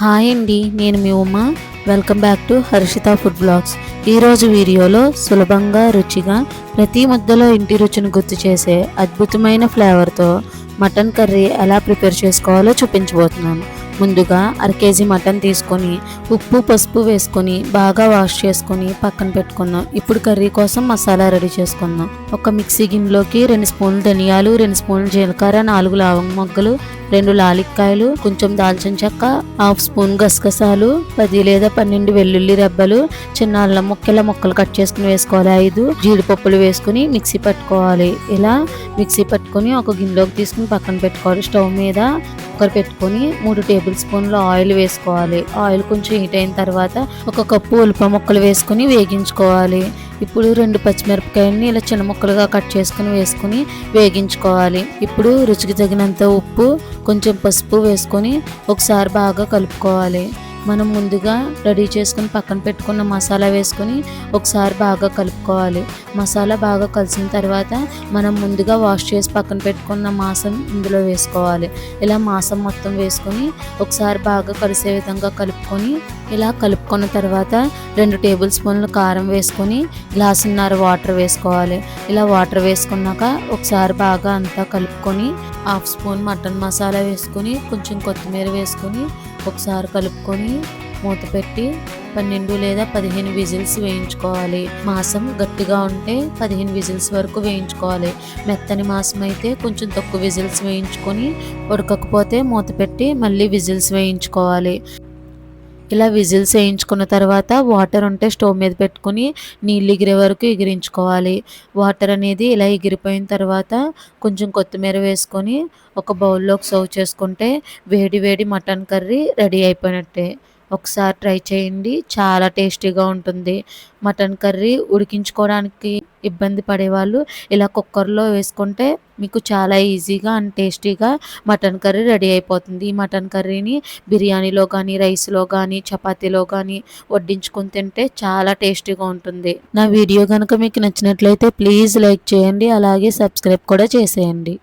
Hi అండి నేను మీ Uma. Welcome back to Harshitha food blogs. ఈరోజు వీడియోలో సులభంగా రుచిగా ప్రతి ముద్దలో ఇంటి రుచిని గుర్తు చేసే అద్భుతమైన ఫ్లేవర్తో మటన్ కర్రీ ఎలా ప్రిపేర్ చేసుకోవాలో చూపించబోతున్నాను. ముందుగా అర కేజీ మటన్ తీసుకొని ఉప్పు పసుపు వేసుకొని బాగా వాష్ చేసుకొని పక్కన పెట్టుకుందాం. ఇప్పుడు కర్రీ కోసం మసాలా రెడీ చేసుకుందాం. ఒక మిక్సీ గిన్నెలోకి రెండు స్పూన్లు ధనియాలు రెండు స్పూన్లు జీలకర్ర నాలుగు లవంగ మొగ్గలు రెండు లాలిక్కాయలు కొంచెం దాల్చిన చెక్క హాఫ్ స్పూన్ గసగసాలు పది లేదా పన్నెండు వెల్లుల్లి రెబ్బలు చిన్న అల్లం ముక్కల ముక్కలు కట్ చేసుకుని వేసుకోవాలి. ఐదు జీడిపప్పులు వేసుకుని మిక్సీ పట్టుకోవాలి. ఇలా మిక్సీ పట్టుకొని ఒక గిన్నెలోకి తీసుకుని పక్కన పెట్టుకోవాలి. స్టవ్ మీద కుక్కర్ పెట్టుకొని మూడు టేబుల్ స్పూన్లు ఆయిల్ వేసుకోవాలి. ఆయిల్ కొంచెం హీట్ అయిన తర్వాత ఒక కప్పు ఉల్లిపాయ ముక్కలు వేసుకుని వేగించుకోవాలి. ఇప్పుడు రెండు పచ్చిమిరపకాయలని ఇలా చిన్న ముక్కలుగా కట్ చేసుకుని వేసుకుని వేగించుకోవాలి. ఇప్పుడు రుచికి తగినంత ఉప్పు కొంచెం పసుపు వేసుకొని ఒకసారి బాగా కలుపుకోవాలి. మనం ముందుగా రెడీ చేసుకుని పక్కన పెట్టుకున్న మసాలా వేసుకొని ఒకసారి బాగా కలుపుకోవాలి. మసాలా బాగా కలిసిన తర్వాత మనం ముందుగా వాష్ చేసి పక్కన పెట్టుకున్న మాసం ఇందులో వేసుకోవాలి. ఇలా మాసం మొత్తం వేసుకొని ఒకసారి బాగా కలిసే విధంగా కలుపుకొని ఇలా కలుపుకున్న తర్వాత రెండు టేబుల్ స్పూన్ల కారం వేసుకొని గ్లాసున్నర వాటర్ వేసుకోవాలి. ఇలా వాటర్ వేసుకున్నాక ఒకసారి బాగా అంతా కలుపుకొని హాఫ్ స్పూన్ మటన్ మసాలా వేసుకొని కొంచెం కొత్తిమీర వేసుకొని ఒకసారి కలుపుకొని మూత పెట్టి పన్నెండు లేదా పదిహేను విజిల్స్ వేయించుకోవాలి. మాసం గట్టిగా ఉంటే పదిహేను విజిల్స్ వరకు వేయించుకోవాలి. మెత్తని మాసం అయితే కొంచెం తక్కువ విజిల్స్ వేయించుకొని ఉడకకపోతే మూత పెట్టి మళ్ళీ విజిల్స్ వేయించుకోవాలి. ఇలా విజిల్స్ వేయించుకున్న తర్వాత వాటర్ ఉంటే స్టవ్ మీద పెట్టుకుని నీళ్ళు ఎగిరే వరకు ఎగిరించుకోవాలి. వాటర్ అనేది ఇలా ఎగిరిపోయిన తర్వాత కొంచెం కొత్తిమీర వేసుకొని ఒక బౌల్లోకి సర్వ్ చేసుకుంటే వేడి వేడి మటన్ కర్రీ రెడీ అయిపోయినట్టే. ఒకసారి ట్రై చేయండి. చాలా టేస్టీగా ఉంటుంది. మటన్ కర్రీ ఉడికించుకోవడానికి ఇబ్బంది పడేవాళ్ళు ఇలా కుక్కర్లో వేసుకుంటే మీకు చాలా ఈజీగా అండ్ టేస్టీగా మటన్ కర్రీ రెడీ అయిపోతుంది. ఈ మటన్ కర్రీని బిర్యానీలో కానీ రైస్లో కానీ చపాతీలో కానీ వడ్డించుకొని తింటే చాలా టేస్టీగా ఉంటుంది. నా వీడియో కనుక మీకు నచ్చినట్లయితే ప్లీజ్ లైక్ చేయండి. అలాగే సబ్స్క్రైబ్ కూడా చేసేయండి.